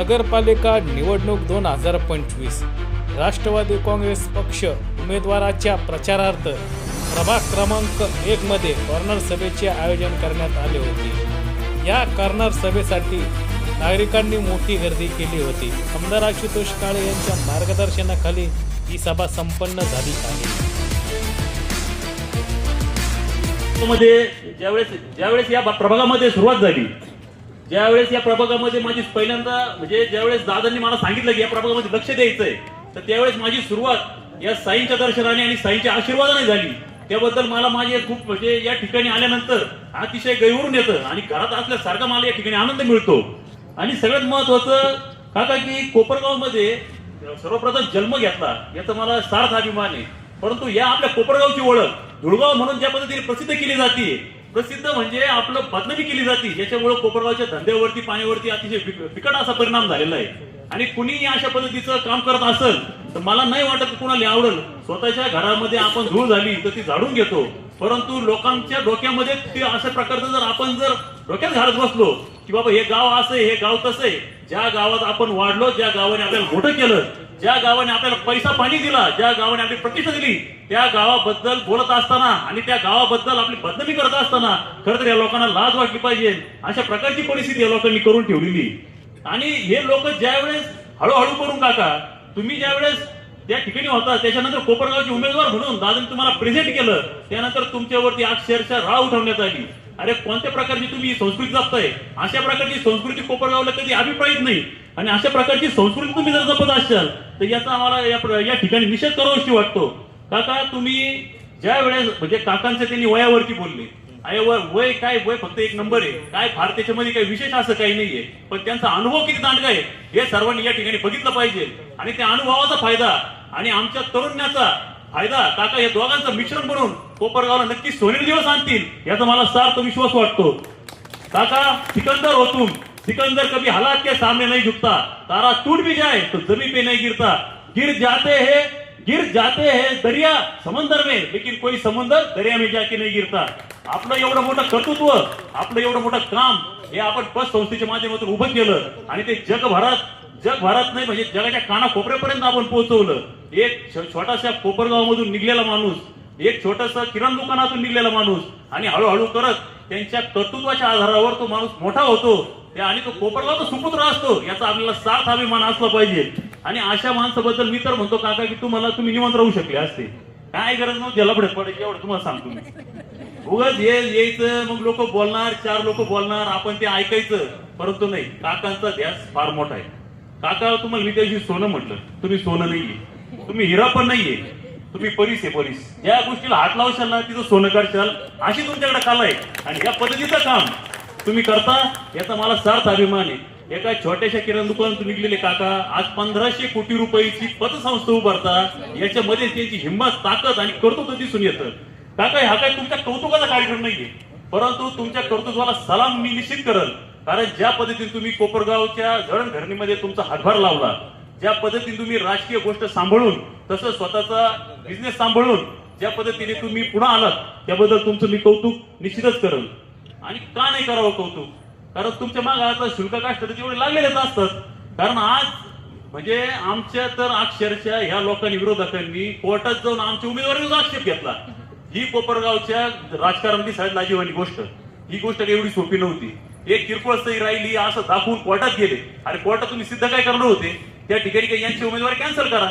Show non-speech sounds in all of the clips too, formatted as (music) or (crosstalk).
नगरपालिका निवडणूक दोन हजार पंचवीस. राष्ट्रवादी काँग्रेस पक्ष उमेदवाराच्या प्रचारार्थ प्रभाग क्रमांक एक मध्ये कॉर्नर सभेचे आयोजन करण्यात आले होते. या कॉर्नर सभेसाठी नागरिकांनी मोठी गर्दी केली होती. आमदार आशुतोष काळे यांच्या मार्गदर्शनाखाली ही सभा संपन्न झाली आहे. मध्ये ज्यावेळेस ज्यावेळेस या प्रभागामध्ये सुरुवात झाली ज्यावेळेस या प्रभागामध्ये माझी पहिल्यांदा म्हणजे ज्यावेळेस दादांनी मला सांगितलं की या प्रभागामध्ये लक्ष द्यायचंय तर त्यावेळेस माझी सुरुवात या साईंच्या दर्शनाने आणि साईंच्या आशीर्वादाने झाली. त्याबद्दल मला माझे खूप म्हणजे या ठिकाणी आल्यानंतर अतिशय गैवरून येतं आणि घरात असल्यासारखा मला या ठिकाणी आनंद मिळतो. आणि सगळ्यात महत्वाचं काका की कोपरगावमध्ये सर्वप्रथम जन्म घेतला याचा मला सार्थ अभिमान आहे. परंतु या आपल्या कोपरगावची ओळख धुळगाव म्हणून ज्या पद्धतीने प्रसिद्ध केली जाते प्रसिद्ध म्हणजे आपलं बदनामी केली जाते याच्यामुळे कोपरगावच्या धंद्यावरती पाण्यावरती अतिशय बिकट असा परिणाम झालेला आहे. आणि कुणी अशा पद्धतीचं काम करत असेल तर मला नाही वाटत कुणाला आवडेल. स्वतःच्या घरामध्ये आपण धूळ झाली तर ती झाडून घेतो. परंतु लोकांच्या डोक्यामध्ये ते अशा प्रकारचं जर आपण जर डोक्यात घालत बसलो की बाबा हे गाव असं हे गाव तसं आहे ज्या गावात आपण वाढलो ज्या गावाने आपल्याला मोठं केलं ज्या गावाने आपल्याला पैसा पाणी दिला ज्या गावाने आपली प्रतिष्ठा दिली त्या गावाबद्दल बोलत असताना आणि त्या गावाबद्दल आपली बदनामी करत असताना खरं तर या लोकांना लाज वाटली पाहिजे. अशा प्रकारची परिस्थिती या लोकांनी करून ठेवलेली. आणि हे लोक ज्यावेळेस हळूहळू करून काका तुम्ही ज्यावेळेस त्या ठिकाणी होता. त्याच्यानंतर कोपरगावचे उमेदवार म्हणून दादाने तुम्हाला प्रेझेंट केलं. त्यानंतर तुमच्यावरती अक्षरशः राळ उठवण्यात आली. अरे कोणत्या प्रकारची तुम्ही संस्कृती जपताय? अशा प्रकारची संस्कृती कोपरगावला कधी अभिप्रायित नाही. आणि अशा प्रकारची संस्कृती तुम्ही जर जपत असाल तर याचा आम्हाला या या ठिकाणी निषेध करावाशी वाटतो. काका तुम्ही ज्या वेळेस म्हणजे काकांचे त्यांनी वयावरती बोलले. अरे वय वय काय? वय फक्त एक नंबर आहे. काय फार त्याच्यामध्ये काही विशेष असं काही नाहीये पण त्यांचा अनुभव किती दांडगा आहे हे सर्वांनी या ठिकाणी बघितलं पाहिजे. आणि त्या अनुभवाचा फायदा आणि आमच्या तरुण्याचा फायदा काका या दोघांचं मिश्रण बनवून कोपरगावला नक्की सोनेरी दिवस आणतील याचा मला सार्थ विश्वास वाटतो. काका सिकंदर होतून सिकंदर कभी हालात के सामने नहीं झुकता तारा टूट भी जाए तो जमीन पे नहीं गिरता. गिर जाते हैं गिर जाते हैं दरिया समंदर में लेकिन कोई समंदर दर्या में जाके नाही गिरता. आपलं एवढं मोठं कर्तृत्व आपलं एवढं मोठं काम हे आपण बस संस्थेच्या माध्यमातून उभं केलं आणि ते जगभरात जगभरात नाही म्हणजे जगाच्या कानाकोपऱ्यापर्यंत आपण पोहोचवलं. एक छोटाशा कोपरगावमधून निघलेला माणूस एक छोटासा किराणा दुकानातून निघलेला माणूस आणि हळूहळू करत त्यांच्या कर्तृत्वाच्या आधारावर तो माणूस मोठा होतो. त्या आणि तो कोपरगावचा सुपुत्र असतो याचा आपल्याला सार्थ अभिमान असला पाहिजे. आणि अशा माणसाबद्दल मी तर म्हणतो काका की तुम्हाला तुम्ही निवांत राहू शकले असते. काय गरज नव्हती? ज्याला पडत पडायची एवढं तुम्हाला सांगतो मी. उगाच हे यायचं मग लोक बोलणार चार लोक बोलणार आपण ते ऐकायचं. परंतु नाही काकांचा ध्यास फार मोठा आहे. काका तुम्हाला मी त्याशी सोनं म्हटलं. तुम्ही सोनं नाही तुम्ही हिरा पण नाहीये. तुम्ही परीस आहे परीस ज्या गोष्टीला हात लावशाल ना तिथं सोनं करशाल अशी तुमच्याकडे कला आहे. आणि या पद्धतीचं काम तुम्ही करता याचा मला सार्थ अभिमान आहे. एका छोट्याशा किराणा दुकानातून निघलेले काका आज पंधराशे कोटी रुपयाची पतसंस्था उभारता. याच्यामध्ये त्यांची हिंमत ताकद आणि कर्तृत्व दिसून येतं. काका हा काय तुमच्या कौतुकाचा कार्यक्रम नाहीये. परंतु तुमच्या कर्तृत्वाला सलाम मी निश्चित करल. कारण ज्या पद्धतीने तुम्ही कोपरगावच्या जळणघरणीमध्ये तुमचा हातभार लावला ज्या पद्धतीने तुम्ही राजकीय गोष्ट सांभाळून तसं स्वतःचा बिझनेस सांभाळून ज्या पद्धतीने तुम्ही पुन्हा आलात त्याबद्दल तुमचं मी कौतुक निश्चितच करेन. आणि का नाही करावं कौतुक? कारण तुमच्या मागे आता शुल्क काष्ट एवढे लागलेलेच असतात. कारण आज म्हणजे आमच्या तर अक्षरशः ह्या लोकांनी विरोधकांनी कोर्टात जाऊन आमच्या उमेदवारीचा आक्षेप घेतला. ही कोपरगावच्या राजकारणाची सगळ्यात लाजीवानी गोष्ट. ही गोष्ट काही एवढी सोपी नव्हती. एक किरकोळ सही राहिली असं दाखवून कोर्टात गेले. अरे कोर्टात तुम्ही सिद्ध काय करणार होते? त्या ठिकाणी काही यांची उमेदवारी कॅन्सल करा.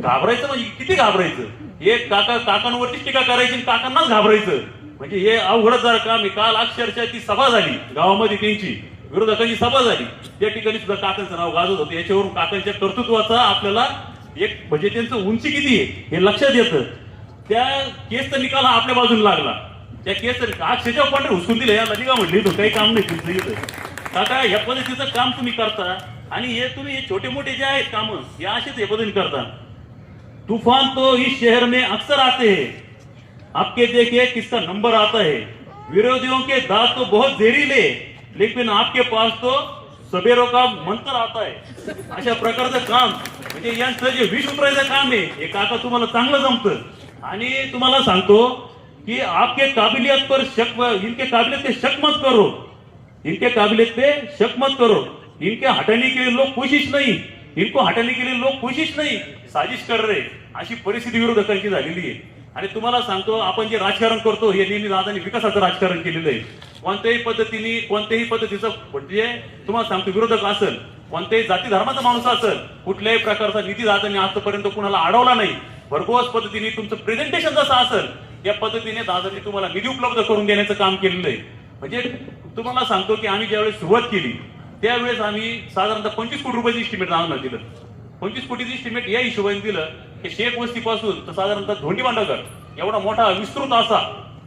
घाबरायचं म्हणजे किती घाबरायचं? एक काका काकांवरतीच टीका करायची आणि काकांनाच घाबरायचं. म्हणजे हे अवघडच जर काम मी काल अक्षरशः ती सभा झाली गावामध्ये त्यांची विरोधकांची सभा झाली. त्या ठिकाणी सुद्धा काकांचं नाव गाजत होतं. याच्यावरून काकांच्या कर्तृत्वाचा आपल्याला एक म्हणजे त्यांचं उंची किती आहे हे लक्षात येतं. त्या केसचा निकाल हा आपल्या बाजूला लागला. त्या केस अक्षरशः पण हुसकून दिले या नदी का तो काही काम नाही तुमचं इथं. काका या पद्धतीचं काम तुम्ही करता आणि हे तुम्ही हे छोटे मोठे जे आहेत काम हे असेच हे पद्धतीने करता. तूफान तो इस शहर में अक्सर आते हैं। आपके देखिए किसका नंबर आता है। विरोधियों के दांत तो बहुत जहरीले लेकिन आपके पास तो सबेरों का मंत्र आता है। अशा प्रकारचं काम म्हणजे यांचं जे विष उपरायचं काम आहे हे काका तुम्हाला चांगलं जमतं. आणि तुम्हाला सांगतो कि आपके काबिलियत पर शक इनके काबिलियत पे शक मत करो। इनके काबिलियत पे शक मत करो। इनके हटाने के लिए लोग कोशिश नाही। इनको हटाने के लिए लोग कोशिश नाही। साजिश कर रहे। अशी परिस्थिती विरोधकांची झालेली आहे. आणि तुम्हाला सांगतो आपण जे राजकारण करतो हे नेहमी दादानी विकासाचं राजकारण केलेलं आहे. कोणत्याही पद्धतीने कोणत्याही पद्धतीचं म्हणजे तुम्हाला सांगतो विरोधक असेल कोणत्याही जाती धर्माचा माणूस असेल कुठल्याही प्रकारचा निधी दादांनी आजपर्यंत कुणाला अडवला नाही. भरघोस पद्धतीने तुमचं प्रेझेंटेशन जसं असेल या पद्धतीने दादांनी तुम्हाला निधी उपलब्ध करून देण्याचं काम केलेलं आहे. म्हणजे तुम्हाला सांगतो की आम्ही ज्यावेळेस सुरुवात केली त्यावेळेस आम्ही साधारणतः पंचवीस कोटी रुपयाची इस्टिमेट दादांना दिलं. पंचवीस कोटीची इस्टिमेट या हिशोबाने दिलं की शेख वस्तीपासून तर साधारणतः धोंडी बांडकर एवढा मोठा विस्तृत असा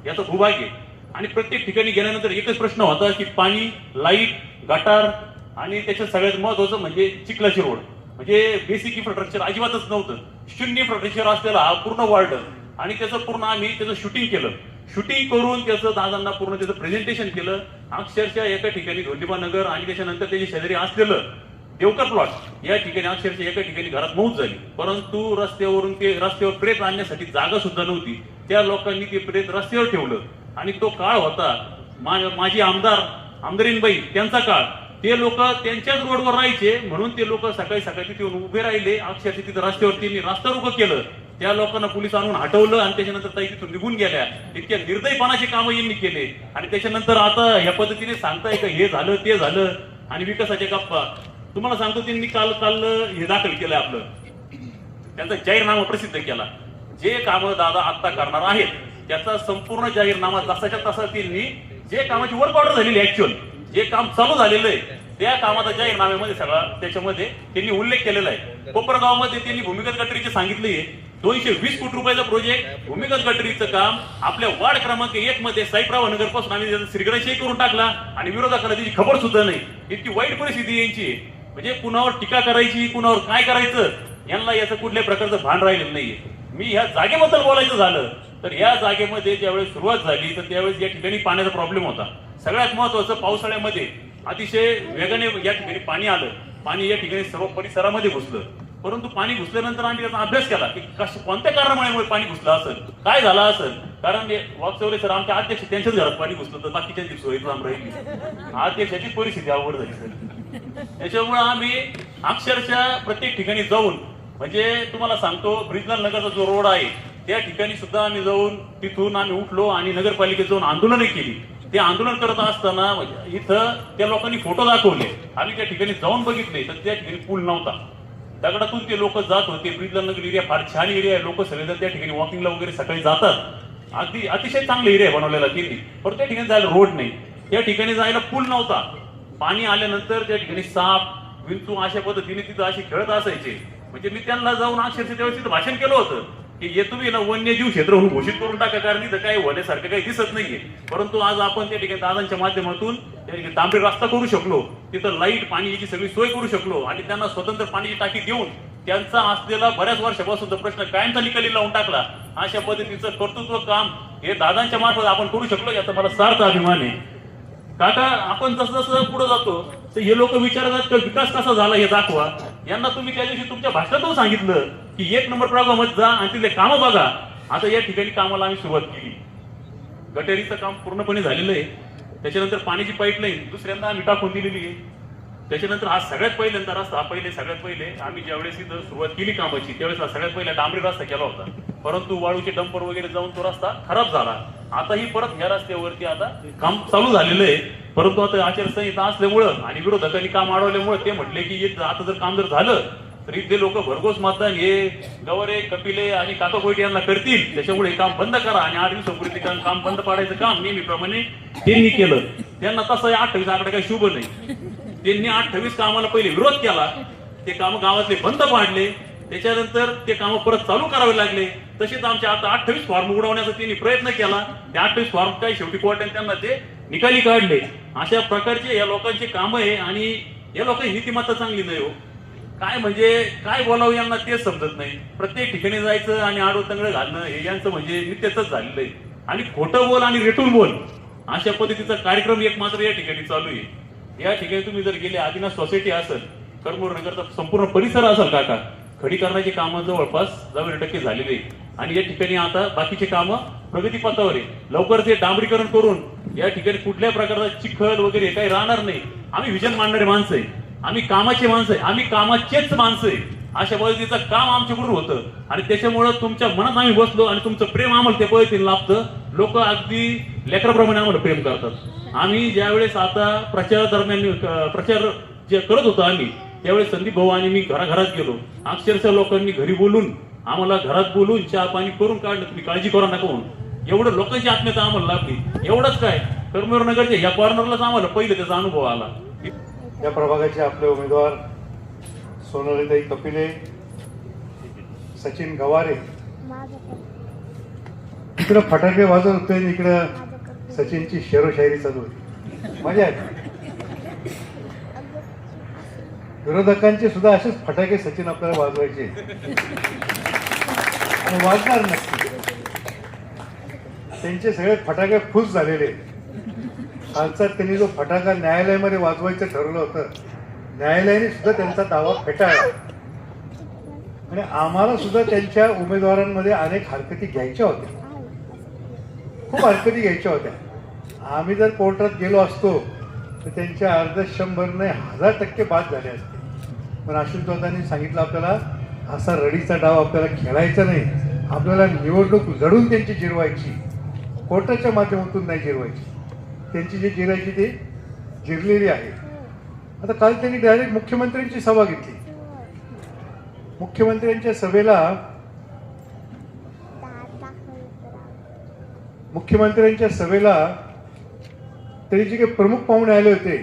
याचा भूभाग आहे. आणि प्रत्येक ठिकाणी गेल्यानंतर एकच प्रश्न होता की पाणी लाइट गटार आणि त्याच्यात सगळ्यात महत्वाचं म्हणजे चिखलाची रोड. म्हणजे बेसिक इन्फ्रास्ट्रक्चर अजिबातच नव्हतं. शून्य इन्फ्रास्ट्रक्चर असलेला हा पूर्ण वार्ड आणि त्याचं पूर्ण आम्ही त्याचं शूटिंग केलं. शूटिंग करून त्याचं दादांना पूर्ण त्याचं प्रेझेंटेशन केलं. अक्षरशः एका ठिकाणी धोंडीबा नगर आणि त्याच्यानंतर त्याची शेजारी असलेलं देवकर प्लॉट या ठिकाणी अक्षरशः एका ठिकाणी घरात मौत झाली. परंतु रस्त्यावरून ते रस्त्यावर प्रेत आणण्यासाठी जागा सुद्धा नव्हती. त्या लोकांनी ते प्रेत रस्त्यावर ठेवलं. आणि तो काळ होता मा- माझी आमदार आमदारीनबाई त्यांचा काळ. ते लोक त्यांच्याच रोडवर राहायचे म्हणून ते लोक सकाळी सकाळी तिथे उभे राहिले. अक्षरशः तिथं रस्त्यावर रस्ता रास्ता केलं. त्या लोकांना पोलीस आणून हटवलं आणि त्याच्यानंतर ताई तिथून निघून गेल्या. इतक्या निर्दयपणाची कामं यांनी केले. आणि त्याच्यानंतर आता या पद्धतीने सांगताय का हे झालं ते झालं आणि विकासाच्या गप्पा. तुम्हाला सांगतो त्यांनी काल काल हे दाखल केलं आपलं. त्यांचा जाहीरनामा प्रसिद्ध केला. जे कामं दादा आत्ता करणार आहेत त्याचा संपूर्ण जाहीरनामा जसाच्या तसा त्यांनी जे कामाची वर्क ऑर्डर झालेली ऍक्च्युअल जे काम चालू झालेलं आहे त्या कामाचा जाहीरनाम्यामध्ये सगळा त्याच्यामध्ये त्यांनी उल्लेख केलेला आहे. कोपरगावमध्ये त्यांनी भूमिगत गटरीचे सांगितले दोनशे वीस कोटी रुपयाचा प्रोजेक्ट भूमिगत गटरीचं काम आपल्या वार्ड क्रमांक एक मध्ये साईप्राव नगरपासून आम्ही त्याचा श्रीगणेशही करून टाकला आणि विरोधाकडे त्याची खबर सुद्धा नाही. इतकी वाईट परिस्थिती यांची म्हणजे कुणावर टीका करायची कुणावर काय करायचं यांना याचं कुठल्याही प्रकारचं भान राहिलेलं नाहीये. मी ह्या जागेबद्दल बोलायचं झालं तर या जागेमध्ये ज्यावेळेस सुरुवात झाली तर त्यावेळेस या ठिकाणी पाण्याचा प्रॉब्लेम होता. सगळ्यात महत्वाचं पावसाळ्यामध्ये अतिशय वेगाने या ठिकाणी पाणी आलं. पाणी या ठिकाणी सर्व परिसरामध्ये घुसलं. परंतु पाणी घुसल्यानंतर आम्ही त्याचा अभ्यास केला की कश कोणत्या कारणामुळे पाणी घुसलं असेल? काय झालं असेल? कारण हे सर आमच्या अध्यक्ष त्यांच्याच घरात पाणी घुसलं तर बाकीच्या दिवशी लांब अध्यक्षाची परिस्थिती अवघड झाली सर. त्याच्यामुळे आम्ही अक्षरशः प्रत्येक ठिकाणी जाऊन म्हणजे तुम्हाला सांगतो ब्रिजनल नगरचा जो रोड आहे त्या ठिकाणी सुद्धा आम्ही जाऊन तिथून आम्ही उठलो आणि नगरपालिकेत जाऊन आंदोलनही केली. ते आंदोलन करत असताना म्हणजे इथं त्या लोकांनी फोटो दाखवले. आम्ही त्या ठिकाणी जाऊन बघितले तर त्या ठिकाणी पूल नव्हता. दगडातून ते लोक जात होते. ब्रिजलाल नगर एरिया फार छान एरिया आहे. लोक सगळेजण त्या ठिकाणी वॉकिंगला वगैरे सकाळी जातात. अगदी अतिशय चांगला एरिया बनवलेला त्यांनी पण त्या ठिकाणी जायला रोड नाही. त्या ठिकाणी जायला पूल नव्हता. पाणी आल्यानंतर त्या ठिकाणी साप विंचू अशा पद्धतीने तिथं असे खेळत असायचे. म्हणजे मी त्यांना जाऊन अक्षरशः त्यावेळेस तिथं भाषण केलं होतं. की तुम्ही ना वन्यजीव क्षेत्र म्हणून घोषित करून टाका कारण इथं काही होण्यासारखं काही दिसत नाहीये. परंतु आज आपण त्या ठिकाणी दादांच्या माध्यमातून त्या ठिकाणी रस्ता करू शकलो तिथं लाइट पाणी याची सगळी सोय करू शकलो आणि त्यांना स्वतंत्र पाण्याची टाकी देऊन त्यांचा असलेला बऱ्याच वर्षापासूनचा प्रश्न कायमचा निकाली लावून टाकला अशा पद्धतीचं कर्तृत्व काम हे दादांच्या मार्फत आपण करू शकलो याचा मला सार्थ अभिमान आहे. काका आपण जसं जसं पुढे जातो तर हे लोक विचारतात की विकास कसा झाला हे दाखवा. यांना तुम्ही त्या दिवशी तुमच्या भाषणातून सांगितलं की एक नंबर प्रभागामध्ये जा आणि तिथले कामं बघा. आता या ठिकाणी कामाला आम्ही सुरुवात केली. गटेरीचं काम पूर्णपणे झालेलं आहे. त्याच्यानंतर पाण्याची पाईपलाईन दुसऱ्यांदा आम्ही टाकून दिलेली आहे. त्याच्यानंतर आज सगळ्यात पहिल्यांदा रस्ता हा पहिले सगळ्यात पहिले. आम्ही ज्यावेळेस इथं सुरुवात केली कामाची त्यावेळेस हा सगळ्यात पहिला डांबरी रस्ता केला होता. परंतु वाळूचे डंपर वगैरे जाऊन तो रस्ता खराब झाला. आताही परत ह्या रस्त्यावरती आता काम चालू झालेलं आहे. परंतु आता आचारसंहिता असल्यामुळं आणि विरोधकांनी काम अडवल्यामुळे ते म्हटले की आता जर काम जर झालं तर इथले लोक भरघोस मतदान हे गवरे कपिले आणि काका कोयटे यांना करतील. त्याच्यामुळे हे काम बंद करा आणि आठ दिवसापूर्वी काम काम बंद पाडायचं काम नेहमीप्रमाणे त्यांनी केलं. त्यांना तसं अठ्ठावीस आकडे काही शुभ नाही. त्यांनी अठ्ठावीस कामाला पहिले विरोध केला. ते काम गावातले बंद पाडले. त्याच्यानंतर ते काम परत चालू करावे लागले. तसेच आमच्या आता अठ्ठावीस फॉर्म उडवण्याचा त्यांनी प्रयत्न केला. ते अठ्ठावीस फॉर्म काही शेवटी कोर्टाने त्यांना ते निकाली काढले. अशा प्रकारचे या लोकांची कामं आहे आणि या लोकांची नीतिमत्ता चांगली नाही हो. काय म्हणजे काय बोलावं यांना तेच समजत नाही. प्रत्येक ठिकाणी जायचं आणि आडवं घालणं हे यांचं म्हणजे नित्यच झालेलं आहे. आणि खोटं बोल आणि रेटून बोल अशा पद्धतीचा कार्यक्रम एक मात्र या ठिकाणी चालू आहे. या ठिकाणी तुम्ही जर गेले आदिनाथ सोसायटी असेल कर्मूर नगरचा संपूर्ण परिसर असेल काका खडीकरणाची कामं जवळपास जवळ टक्के झालेली आणि या ठिकाणी आता बाकीचे कामं प्रगतीपथावर आहे लवकर ते डांबरीकरण करून या ठिकाणी कुठल्या प्रकारचा चिखल वगैरे काही राहणार नाही. आम्ही विजन मांडणारे माणसं आहे. आम्ही कामाचे माणसं आहे. आम्ही कामाचेच माणसं आहे. अशा पद्धतीचं काम आमच्याकडून होतं. आणि त्याच्यामुळं तुमच्या मनात आम्ही बसलो आणि तुमचं प्रेम आम्हाला त्या पद्धतीने लाभतं. लोक अगदी लेकराप्रमाणे आम्हाला प्रेम करतात. आम्ही ज्यावेळेस आता प्रचार दरम्यान प्रचार जे करत होतो आम्ही त्यावेळेस संदीप भाऊ आणि मी घराघरात गेलो. अक्षरशः लोकांनी घरी बोलून आम्हाला घरात बोलून चहा पाणी करून काढलं तुम्ही काळजी करा नका म्हणून. एवढं लोकांची आत्मीयता आम्हाला लाभली. एवढंच काय? कर्मवीर नगरच्या या कॉर्नरलाच आम्हाला पहिले त्याचा अनुभव आला. या प्रभागाचे आपले उमेदवार सोनालीताई कपिले सचिन गवारे. इकडं फटाके वाजत होते आणि इकडं सचिनची शेरोशायरी चालू होती. मजा आहे विरोधकांचे सुद्धा असेच फटाके सचिन आपल्याला वाजवायचे. आणि वाजणार नक्की. त्यांचे सगळे फटाके खुश झालेले. कालचा त्यांनी जो फटाका न्यायालयामध्ये वाजवायचं ठरवलं होतं न्यायालयाने सुद्धा त्यांचा दावा फेटाळला. आणि आम्हाला सुद्धा त्यांच्या उमेदवारांमध्ये अनेक हरकती घ्यायच्या होत्या. खूप हरकती घ्यायच्या होत्या. आम्ही जर कोर्टात गेलो असतो तर त्यांच्या अर्ध शंभरने हजार टक्के बाद झाले असते. पण आशिष दादांनी सांगितलं आपल्याला असा रडीचा डाव आपल्याला खेळायचा नाही. आपल्याला निवडणूक लढून त्यांची जिरवायची. कोर्टाच्या माध्यमातून नाही जिरवायची. त्यांची जी जिरायची ती जिरलेली आहे. आता काल त्यांनी डायरेक्ट मुख्यमंत्र्यांची सभा घेतली. मुख्यमंत्र्यांच्या सभेला मुख्यमंत्र्यांच्या सभेला तरी जे काही प्रमुख पाहुणे आले होते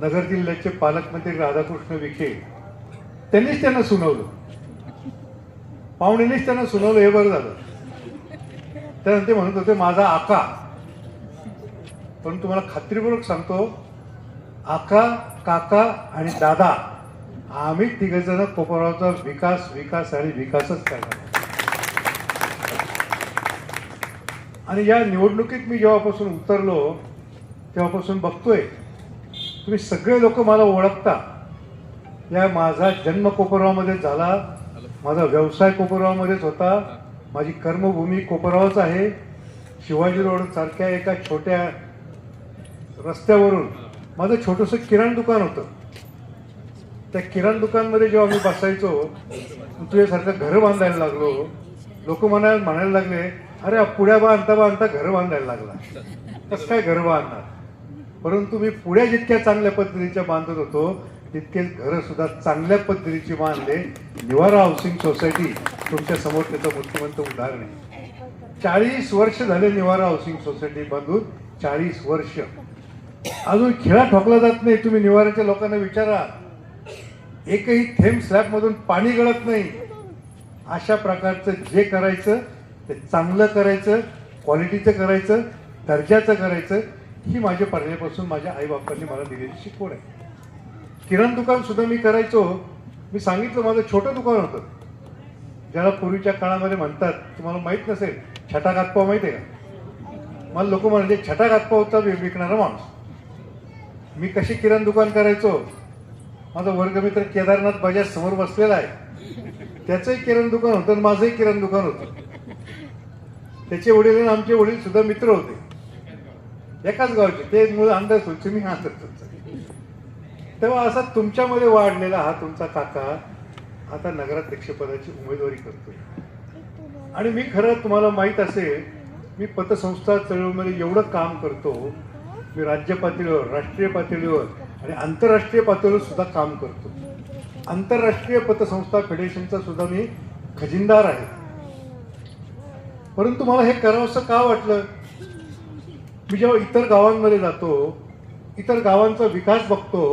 नगर जिल्ह्याचे पालकमंत्री राधाकृष्ण विखे त्यांनीच त्यांना सुनावलं. पाहुण्यांनीच त्यांना सुनावलं हे बरं झालं. त्यानंतर ते म्हणत होते माझा आका. पण तुम्हाला खात्रीपूर्वक सांगतो आका काका आणि दादा आम्ही तिघजण कोपरावचा विकास विकास आणि विकासच करणार. आणि या निवडणुकीत मी जेव्हापासून उतरलो तेव्हापासून बघतोय तुम्ही सगळे लोक मला ओळखता. या माझा जन्म कोपरावामध्ये झाला माझा व्यवसाय कोपरावामध्येच होता माझी कर्मभूमी कोपरावच आहे. शिवाजी रोड सारख्या एका छोट्या रस्त्यावरून माझं छोटंसं किराण दुकान होतं. त्या किराण दुकानमध्ये जेव्हा मी बसायचो तुझ्यासारखं घरं बांधायला लागलो लोक म्हणायला म्हणायला लागले अरे पुढ्या बांधता बांधता घरं बांधायला लागला. कसं काय घरं बांधणार? परंतु मी पुढ्या जितक्या चांगल्या पद्धतीच्या बांधत होतो तितके घरं सुद्धा चांगल्या पद्धतीची बांधले. निवारा हाऊसिंग सोसायटी तुमच्यासमोर त्याचं मुख्यमंत उदाहरण आहे. चाळीस वर्ष झाले निवारा हाऊसिंग सोसायटी बांधून चाळीस वर्ष. अजून खेळा ठोकला जात नाही तुम्ही निवाराच्या लोकांना विचारा. एकही थेंब स्लॅबमधून पाणी गळत नाही. अशा प्रकारचं जे करायचं ते चांगलं करायचं क्वालिटीचं करायचं दर्जाचं करायचं ही माझ्या पहिल्यापासून माझ्या आईबापांनी मला दिलेली शिकवण आहे. किराण दुकानसुद्धा मी करायचो. मी सांगितलं माझं छोटं दुकान होतं. ज्याला पूर्वीच्या काळामध्ये म्हणतात तुम्हाला माहीत नसेल छटा गातपाव माहिती आहे का? मला लोक म्हणजे छटा गातपाव होता विकणारा माणूस. मी कशी किराण दुकान करायचो? माझा वर्गमित्र केदारनाथ बजाज समोर बसलेला आहे. त्याचंही किराण दुकान होतं आणि माझंही किराण दुकान होतं. त्याचे वडील आणि आमचे वडील सुद्धा मित्र होते. एकाच गावचे. ते मुलं अंदाज होते. मी अंदाज तेव्हा असा तुमच्यामध्ये वाढलेला हा तुमचा काका आता नगराध्यक्षपदाची उमेदवारी करतोय. आणि मी खरं तुम्हाला माहीत असेल मी पतसंस्था चळवळीमध्ये एवढं काम करतो. मी राज्य पातळीवर राष्ट्रीय पातळीवर आणि आंतरराष्ट्रीय पातळीवर सुद्धा काम करतो. आंतरराष्ट्रीय पतसंस्था फेडरेशनचा सुद्धा मी खजिनदार आहे. परंतु मला हे करावंसं का वाटलं? मी जेव्हा इतर गावांमध्ये जातो इतर गावांचा विकास बघतो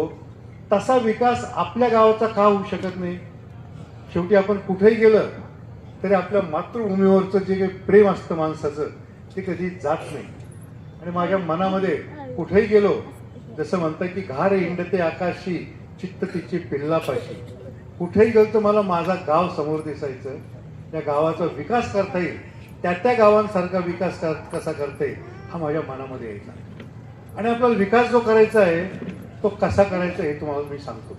तसा विकास आपल्या गावाचा का होऊ शकत नाही? शेवटी आपण कुठेही गेलं तरी आपल्या मातृभूमीवरचं जे काही प्रेम असतं माणसाचं ते कधी जात नाही. आणि माझ्या मनामध्ये कुठेही गेलो जसं म्हणतं की घार इंडते आकाशी चित्त तिची पिल्लापाशी. कुठेही गेलो तर मला माझा गाव समोर दिसायचं. त्या गावाचा विकास करता येईल. त्या त्या गावांसारखा विकास कसा करते हा माझ्या मनामध्ये यायचा. आणि आपल्याला विकास जो करायचा आहे तो कसा करायचा हे तुम्हाला मी सांगतो.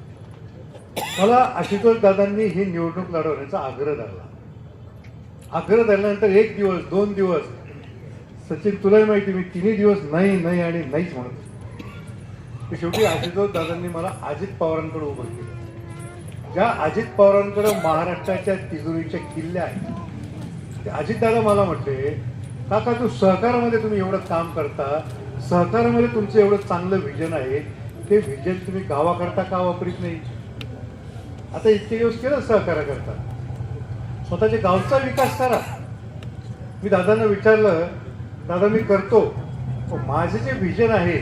मला आशुतोष दादांनी ही निवडणूक लढवण्याचा आग्रह धरला. आग्रह धरल्यानंतर एक दिवस दोन दिवस सचिन तुलाही माहिती मी तिन्ही दिवस नाही नाही आणि नाहीच म्हणत शेवटी आशुतोष दादांनी मला अजित पवारांकडे उभं केलं. ज्या अजित पवारांकडे महाराष्ट्राच्या तिजोरीच्या किल्ल्या आहेत अजितदादा मला म्हटले काका तू सहकारामध्ये तुम्ही एवढं काम करता सहकारामध्ये तुमचं एवढं चांगलं व्हिजन आहे ते व्हिजन तुम्ही गावाकरता का वापरीत नाही? आता इतके दिवस केलं सहकाराकरता स्वतःच्या गावचा विकास करा. मी दादांना विचारलं दादा मी करतो माझे जे व्हिजन आहे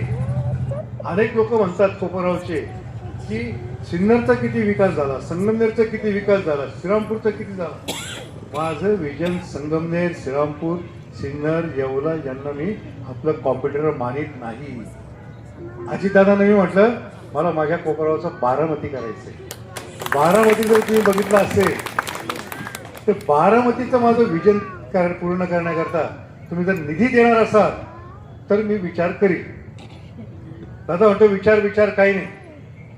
अनेक लोक म्हणतात कोपरावचे की सिन्नरचा किती विकास झाला संगमनेरचा किती विकास झाला श्रीरामपूरचा किती झाला? माझं विजन संगमनेर श्रीरामपूर सिन्नर येवला यांना मी आपलं कॉम्प्युटर मानित नाही. अजितदादांना मी म्हटलं मला माझ्या कोपरावचा बारामती करायचंय. बारामती जर तुम्ही बघितलं असेल तर बारामतीचं माझं विजन कर पूर्ण करण्याकरता तुम्ही जर निधी देणार असाल तर मी विचार करीन. दादा म्हणतो विचार विचार काही नाही.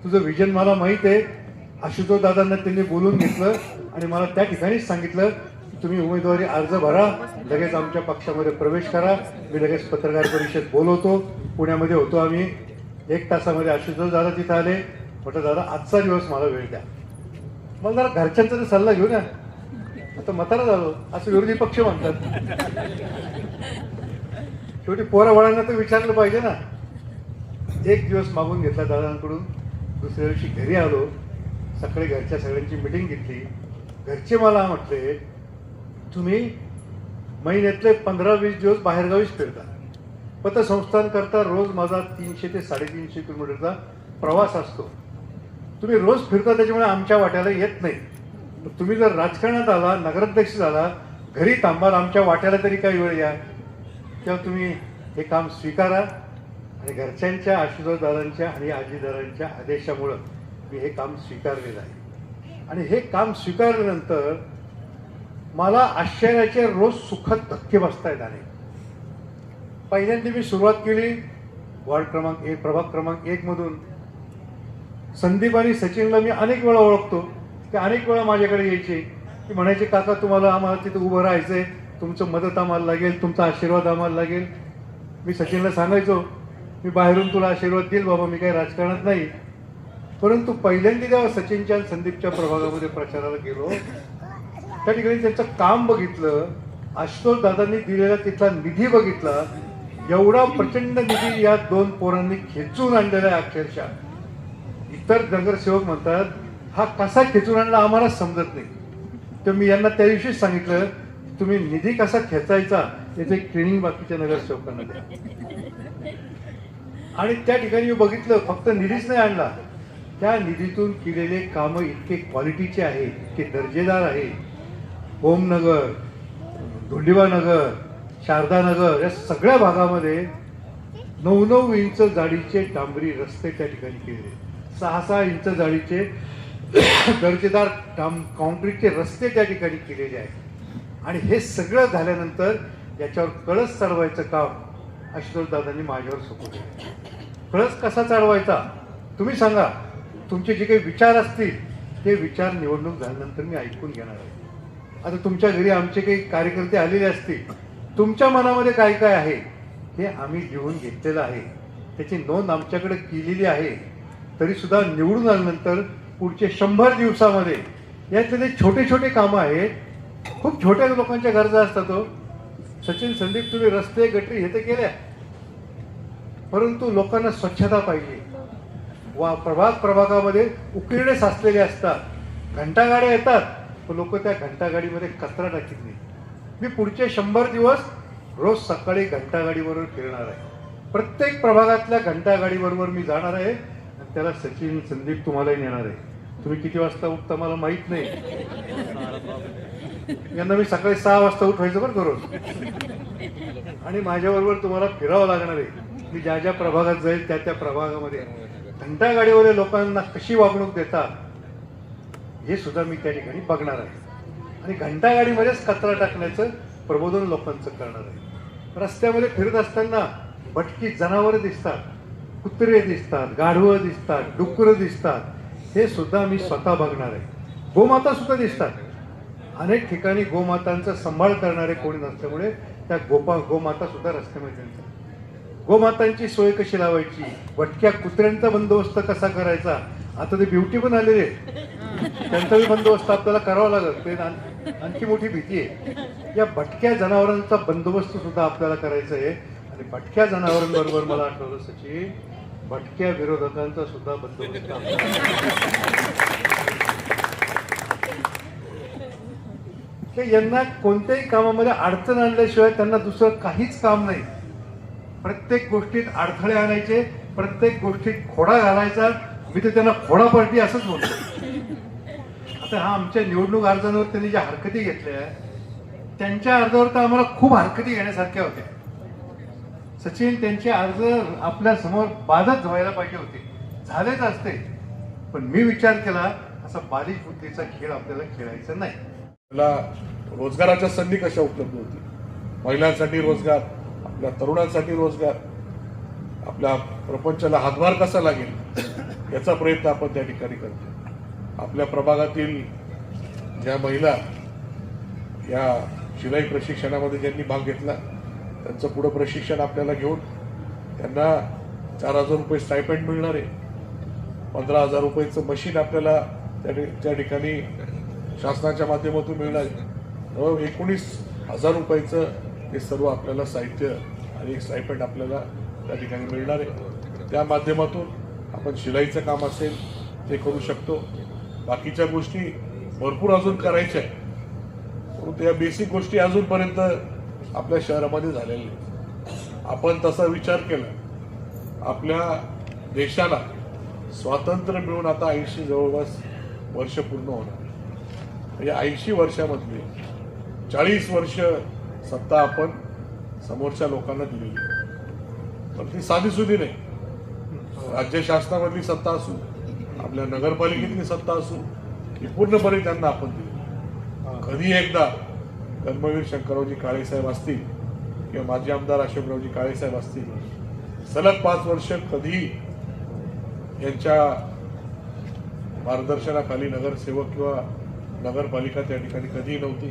तुझं विजन मला माहीत आहे. आशुतोष दादांना त्यांनी बोलून घेतलं आणि मला त्या ठिकाणीच सांगितलं की तुम्ही उमेदवारी अर्ज भरा लगेच आमच्या पक्षामध्ये प्रवेश करा. मी लगेच पत्रकार परिषद बोलवतो. पुण्यामध्ये होतो आम्ही. एक तासामध्ये आशुतोष दादा तिथं आले. म्हटलं दादा आजचा दिवस मला वेळ द्या. मला जरा घरच्यांचा तर सल्ला घेऊ ना आता मतारा झालो. असं विरोधी पक्ष म्हणतात. शेवटी पोरावळांना तर विचारलं पाहिजे ना. एक दिवस मागून घेतला दादांकडून. दुसऱ्या दिवशी घरी आलो. सकाळी घरच्या सगळ्यांची मिटिंग घेतली. घरचे मला म्हटले तुम्ही महिन्यातले पंधरा वीस दिवस बाहेरगावीच फिरता. पतसंस्थान करता रोज माझा तीनशे ते साडेतीनशे किलोमीटरचा प्रवास असतो. तुम्ही रोज फिरता त्याच्यामुळे आमच्या वाट्याला येत नाही. तुम्ही जर राजकारणात आला नगराध्यक्ष झाला घरी थांबाल आमच्या वाट्याला तरी काही वेळ या. तेव्हा तुम्ही हे काम स्वीकारा आणि घरच्यांच्या आशुतोष आणि आजीदारांच्या आदेशामुळं मी हे काम स्वीकारलेलं आहे. आणि हे काम स्वीकारल्यानंतर मला आश्चर्याचे रोज सुखद धक्के बसतायत अनेक. पहिल्यांदा मी सुरुवात केली वॉर्ड क्रमांक एक प्रभाग क्रमांक एकमधून संदीप आणि सचिनला मी अनेक वेळा ओळखतो ते अनेक वेळा माझ्याकडे यायचे. की म्हणायचे काका तुम्हाला आम्हाला तिथं उभं राहायचंय. तुमचं मदत आम्हाला लागेल तुमचा आशीर्वाद आम्हाला लागेल. मी सचिनला सांगायचो मी बाहेरून तुला आशीर्वाद देईल बाबा मी काही राजकारणात नाही. परंतु पहिल्यांदा जेव्हा सचिनच्या आणि संदीपच्या प्रभागामध्ये प्रचाराला गेलो त्या ठिकाणी त्यांचं काम बघितलं आशुतोष दादांनी दिलेला तिथला निधी बघितला एवढा प्रचंड निधी या दोन पोरांनी खेचून आणलेला आहे अक्षरशः. इतर नगरसेवक म्हणतात हा कसा खेचून आणला आम्हाला समजत नाही. तर मी यांना त्या दिवशीच सांगितलं तुम्ही निधी कसा खेचायचा याचं एक ट्रेनिंग बाकीच्या नगरसेवकांना द्या. आणि त्या ठिकाणी बघितलं फक्त निधीच नाही आणला. त्या निधीतून केलेले कामं इतके क्वालिटीचे आहे इतके दर्जेदार आहे ओमनगर धोंडिबा नगर या सगळ्या भागामध्ये नऊ नऊ इंच जाडीचे डांबरी रस्ते त्या ठिकाणी केले. सहा सहा इंच जाडीचे (coughs) दर्जेदार डांब कॉन्क्रीटचे रस्ते त्या ठिकाणी केलेले आहेत. आणि हे सगळं झाल्यानंतर याच्यावर कळस चढवायचं काम आशुतोष दादांनी माझ्यावर सोपवलं. कळस कसा चढवायचा? तुम्ही सांगा. तुमचे जे काही विचार असतील ते विचार निवडणूक झाल्यानंतर मी ऐकून घेणार आहे. आता तुमच्या घरी आमचे काही कार्यकर्ते आलेले असतील तुमच्या मनामध्ये काय काय आहे हे आम्ही लिहून घेतलेलं आहे. त्याची नोंद आमच्याकडे केलेली आहे. तरीसुद्धा निवडून आल्यानंतर पुढचे शंभर दिवसामध्ये यातले छोटे छोटे कामं आहेत खूप छोट्या लोकांच्या गरजा असतात हो. सचिन संदीप तुम्ही रस्ते गटरी हे तर केल्या. परंतु लोकांना स्वच्छता पाहिजे. वा प्रभाग प्रभागामध्ये उकिरडे साचलेले असतात. घंटागाड्या येतात पण लोक त्या घंटागाडीमध्ये कचरा टाकीत नाही मी पुढचे शंभर दिवस रोज सकाळी घंटागाडीबरोबर फिरणार आहे. प्रत्येक प्रभागातल्या घंटागाडीबरोबर मी जाणार आहे आणि त्याला सचिन संदीप तुम्हालाही नेणार आहे. तुम्ही किती वाजता उठता मला माहीत नाही. यांना मी सकाळी सहा वाजता उठवायचं बरं का आणि माझ्याबरोबर तुम्हाला फिरावं लागणार आहे. मी ज्या ज्या प्रभागात जाईल त्या त्या प्रभागामध्ये घंटा गाडीवाले लोकांना कशी वागणूक देतात हे सुद्धा मी त्या ठिकाणी बघणार आहे. आणि घंटा गाडीमध्येच कचरा टाकण्याचं प्रबोधन लोकांचं करणार आहे. रस्त्यामध्ये फिरत असताना भटकी जनावरं दिसतात कुत्रे दिसतात गाढवं दिसतात डुकरं दिसतात हे सुद्धा मी स्वतः बघणार आहे. गोमाता सुद्धा दिसतात. अनेक ठिकाणी गोमातांचा सांभाळ करणारे कोणी नसल्यामुळे त्या गोपा गोमाता सुद्धा रस्त्यामध्ये दिसतात गोमातांची सोय कशी लावायची? भटक्या कुत्र्यांचा बंदोबस्त कसा करायचा? आता ते ब्युटी पण आलेले त्यांचाही बंदोबस्त आपल्याला करावा लागत ते आणखी मोठी भीती आहे. या भटक्या जनावरांचा बंदोबस्त सुद्धा आपल्याला करायचा आहे. आणि भटक्या जनावरांबरोबर मला आठवलं सचिन भटक्या विरोधकांचा सुद्धा बंदोबस्त आपल्याला यांना कोणत्याही कामामध्ये अडचण आणल्याशिवाय त्यांना दुसरं काहीच काम नाही. प्रत्येक गोष्टीत अडथळे आणायचे प्रत्येक गोष्टीत खोडा घालायचा. मी तर त्यांना खोडा पार्टी असंच बोलतो. आता हा आमच्या निवडणूक अर्जांवर त्यांनी ज्या हरकती घेतल्या त्यांच्या अर्जावर तर आम्हाला खूप हरकती घेण्यासारख्या होत्या. सचिन त्यांचे अर्ज आपल्यासमोर बाधत व्हायला पाहिजे होते. झालेच असते. पण मी विचार केला असा बारीक बुद्धीचा खेळ आपल्याला खेळायचा नाही. मला रोजगाराच्या संधी कशा उपलब्ध होतील? महिलांसाठी रोजगार आपल्या तरुणांसाठी रोजगार आपल्या प्रपंचाला हातभार कसा लागेल याचा प्रयत्न आपण त्या ठिकाणी करतो. आपल्या प्रभागातील ज्या महिला या शिलाई प्रशिक्षणामध्ये ज्यांनी भाग घेतला त्यांचं पुढं प्रशिक्षण आपल्याला घेऊन त्यांना चार हजार रुपये स्टायपेंड मिळणार आहे. पंधरा हजार रुपयाचं मशीन आपल्याला त्या त्या ठिकाणी शासनाच्या माध्यमातून मिळणार आहे. एकोणीस हजार रुपयाचं हे सर्व आपल्याला साहित्य आणि एक आपल्याला त्या ठिकाणी मिळणार आहे. त्या माध्यमातून आपण शिलाईचं काम असेल ते करू शकतो. बाकीच्या गोष्टी भरपूर अजून करायच्या आहेत. परंतु या बेसिक गोष्टी अजूनपर्यंत आपल्या शहरामध्ये झालेल्या नाही आपण तसा विचार केला. आपल्या देशाला स्वातंत्र्य मिळून आता ऐंशी जवळपास वर्ष पूर्ण होणार. म्हणजे ऐंशी वर्षामधली चाळीस वर्ष सत्ता आपण समोरच्या लोकांना दिलेली पण ती साधी सुधी नाही. राज्य शासनामधली सत्ता असू आपल्या नगरपालिकेतली सत्ता असू ही पूर्णपणे त्यांना आपण दिली कधी एकदा कर्मवीर शंकररावजी काळेसाहेब असतील किंवा माजी आमदार अशोकरावजी काळेसाहेब असतील सलग पाच वर्ष कधी यांच्या मार्गदर्शनाखाली नगरसेवक किंवा नगरपालिका त्या ठिकाणी कधीही नव्हती.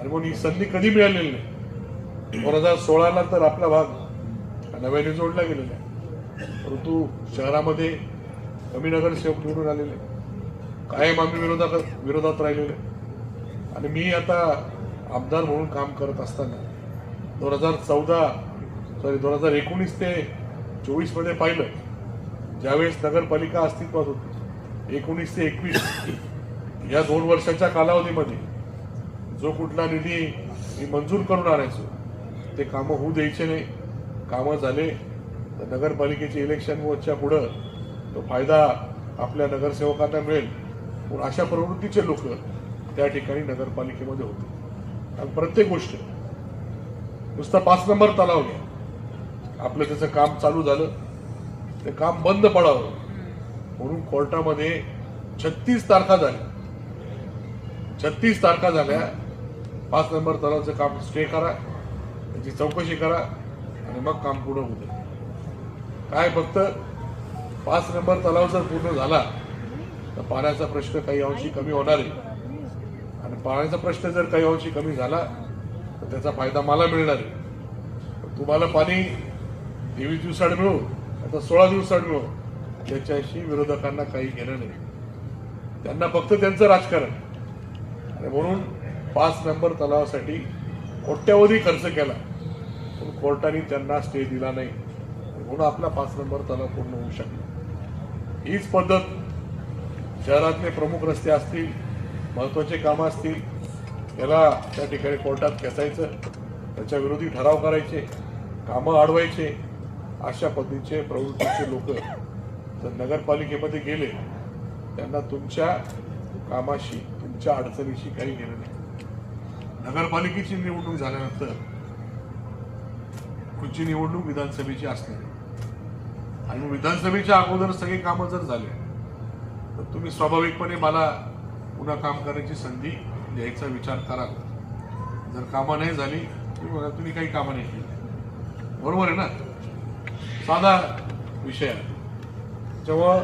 आणि म्हणून ही संधी कधी मिळालेली नाही. दोन हजार सोळाला तर आपला भाग नव्याने जोडला गेलेला आहे. परंतु शहरामध्ये कमी नगरसेवक निवडून आलेले कायम आम्ही विरोधात विरोधात राहिलेले आणि मी आता आमदार म्हणून काम करत असताना दोन हजार चौदा सॉरी दोन हजार एकोणीस ते चोवीसमध्ये पाहिलं. ज्यावेळेस नगरपालिका अस्तित्वात होती एकोणीस ते एकवीस या दोन वर्षाच्या कालावधीमध्ये जो कुठला निधी मी मंजूर करून आणायचो ते कामं होऊ द्यायचे नाही. कामं झाले तर नगरपालिकेचे इलेक्शन वच्या पुढं तो फायदा आपल्या नगरसेवकांना मिळेल. पण अशा प्रवृत्तीचे लोक त्या ठिकाणी नगरपालिकेमध्ये होते. आणि प्रत्येक गोष्ट नुसता पाच नंबर तलाव घ्या आपलं त्याचं काम चालू झालं ते काम बंद पडावं. म्हणून कोर्टामध्ये छत्तीस तारखा झाल्या. छत्तीस तारखा झाल्या पाच नंबर तलावचं काम स्टे करा त्याची चौकशी करा आणि मग काम पुढं होऊ दे. काय फक्त पाच नंबर तलाव जर पूर्ण झाला तर पाण्याचा प्रश्न काही अंशी कमी होणार आहे. आणि पाण्याचा प्रश्न जर काही अंशी कमी झाला तर त्याचा फायदा मला मिळणार आहे. तुम्हाला पाणी तेवीस दिवसाड मिळू आता सोळा दिवसाड मिळू त्याच्याशी विरोधकांना काही घेणं नाही. त्यांना फक्त त्यांचं राजकारण. आणि म्हणून पाच नंबर तलावासाठी कोट्यावधी खर्च केला. पण कोर्टाने त्यांना स्टे दिला नाही. म्हणून आपला पाच नंबर तलाव पूर्ण होऊ शकला. हीच पद्धत शहरातले प्रमुख रस्ते असतील महत्त्वाचे कामं असतील त्याला त्या ठिकाणी कोर्टात खेचायचं त्याच्या विरोधी ठराव करायचे कामं अडवायचे अशा पद्धतीचे प्रवृत्तीचे लोक जर नगरपालिकेमध्ये गेले त्यांना तुमच्या कामाशी तुमच्या अडचणीशी काही घेणं नाही. नगरपालिकेची निवडणूक झाल्यानंतर पुढची निवडणूक विधानसभेची असणार आणि विधानसभेच्या अगोदर सगळे कामं जर झाले तर तुम्ही स्वाभाविकपणे मला पुन्हा काम करण्याची संधी द्यायचा विचार कराल. जर कामं नाही झाली तुम्ही तुम्ही काही कामं नाही केली. बरोबर आहे ना? साधा विषय आहे. जेव्हा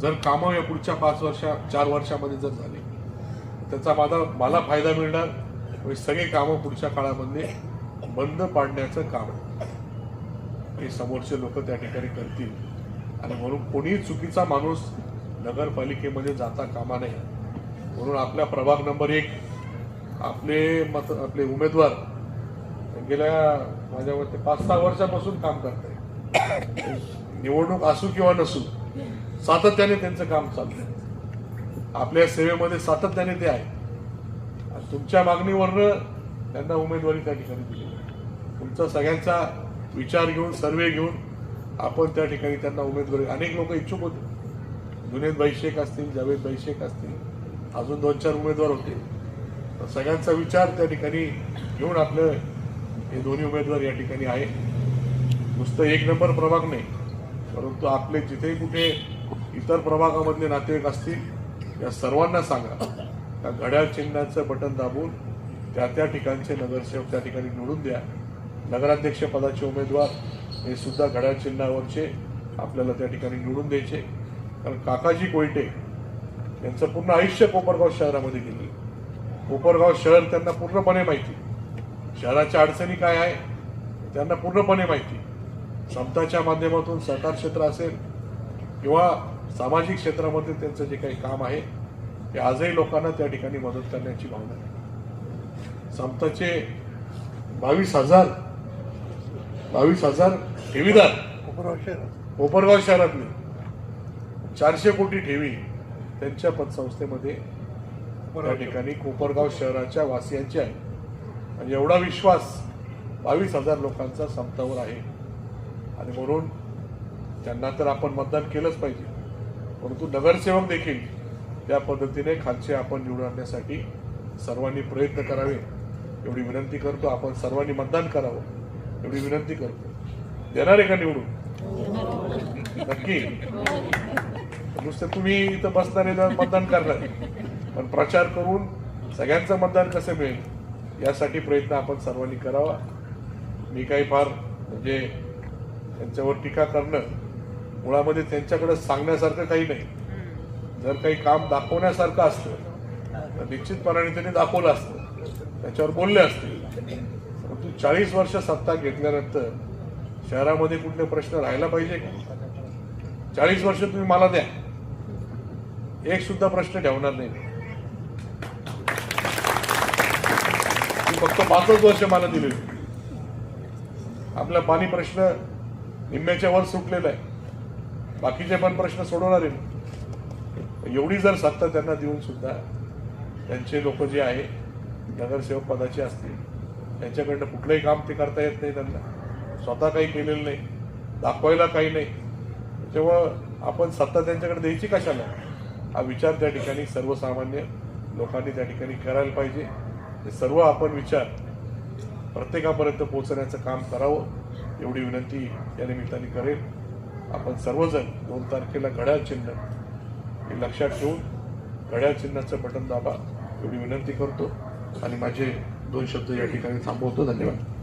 जर कामं या पुढच्या पाच वर्षा चार वर्षामध्ये जर झाली त्याचा माझा मला फायदा मिळणार म्हणजे सगळे कामं पुढच्या काळामध्ये बंद पाडण्याचं काम आहे. हे समोरचे लोक त्या ठिकाणी करतील. आणि म्हणून कोणीही चुकीचा माणूस नगरपालिकेमध्ये जाता कामा नये. म्हणून आपल्या प्रभाग नंबर एक आपले मत आपले उमेदवार गेल्या माझ्या मते पाच सहा वर्षापासून काम करत आहे निवडणूक असू किंवा नसू सातत्याने त्यांचं काम चाललंय. आपल्या सेवेमध्ये सातत्याने ते आहे. तुमच्या मागणीवरनं त्यांना उमेदवारी त्या ठिकाणी दिली. तुमचा सगळ्यांचा विचार घेऊन सर्वे घेऊन आपण त्या ठिकाणी त्यांना उमेदवारी अनेक लोक इच्छुक होते. जुनेद भाई शेख असतील जावेद भाई शेख असतील अजून दोन चार उमेदवार होते. तर सगळ्यांचा विचार त्या ठिकाणी घेऊन आपलं हे दोन्ही उमेदवार या ठिकाणी आहे. नुसतं एक नंबर प्रभाग नाही परंतु आपले जिथे कुठे इतर प्रभागामधले नातेवाईक असतील या सर्वांना सांगा. त्या घड्याळ चिन्हाचं बटन दाबून त्या त्या ठिकाणचे नगरसेवक त्या ठिकाणी निवडून द्या. नगराध्यक्ष पदाचे उमेदवार हे सुद्धा घड्याळ चिन्हावरचे आपल्याला त्या ठिकाणी निवडून द्यायचे. कारण काकाजी कोयटे यांचं पूर्ण आयुष्य कोपरगाव शहरामध्ये गेले कोपरगाव शहर त्यांना पूर्णपणे माहिती शहराच्या अडचणी काय आहे त्यांना पूर्णपणे माहिती समताच्या माध्यमातून सरकार क्षेत्र असेल किंवा सामाजिक क्षेत्रामध्ये त्यांचं जे काही काम आहे ते आजही लोकांना त्या ठिकाणी मदत करण्याची भावना आहे. समताचे बावीस हजार बावीस हजार ठेवीदार. कोपरगाव शहरात कोपरगाव शहरातले चारशे कोटी ठेवी त्यांच्या पतसंस्थेमध्ये त्या ठिकाणी कोपरगाव शहराच्या वासियांची आहे. आणि एवढा विश्वास बावीस हजार लोकांचा समतावर आहे. आणि म्हणून त्यांना तर आपण मतदान केलंच पाहिजे. परंतु नगरसेवक देखील त्या पद्धतीने खालचे आपण निवडून आणण्यासाठी सर्वांनी प्रयत्न करावे. एवढी विनंती करतो आपण सर्वांनी मतदान करावं. एवढी विनंती करतो. देणार आहे का निवडून? नक्की. नुसतं तुम्ही इथं बसणार तर मतदान करणार. पण प्रचार करून सगळ्यांचं मतदान कसं मिळेल यासाठी प्रयत्न आपण सर्वांनी करावा. मी काही फार म्हणजे त्यांच्यावर टीका करणं मुळामध्ये त्यांच्याकडे सांगण्यासारखं काही नाही. जर काही काम दाखवण्यासारखं असतं तर निश्चितपणाने त्यांनी दाखवलं असतं. त्याच्यावर बोलले असते परंतु चाळीस वर्ष सत्ता घेतल्यानंतर शहरामध्ये कुठले प्रश्न राहायला पाहिजे का? चाळीस वर्ष तुम्ही मला द्या. एक सुद्धा प्रश्न ठेवणार नाही. फक्त पाचच वर्ष मला दिले आपला पाणी प्रश्न निम्म्याच्या वर सुटलेला आहे. बाकीचे पण प्रश्न सोडवणार आहे एवढी जर सत्ता त्यांना देऊन सुद्धा त्यांचे लोक जे आहे नगरसेवक पदाचे असतील त्यांच्याकडनं कुठलंही काम ते करता येत नाही त्यांना. स्वतः काही केलेलं नाही दाखवायला काही नाही. तेव्हा आपण सत्ता त्यांच्याकडे द्यायची कशाला? हा विचार त्या ठिकाणी सर्वसामान्य लोकांनी त्या ठिकाणी करायला पाहिजे. हे सर्व आपण विचार प्रत्येकापर्यंत पोहोचण्याचं काम करावं एवढी विनंती या निमित्ताने करेल आपण सर्वजण दोन तारखेला घड्याळ चिन्ह हे लक्षात ठेवून घड्याळ चिन्हाचं बटन दाबा. एवढी विनंती करतो आणि माझे दोन शब्द या ठिकाणी थांबवतो. धन्यवाद.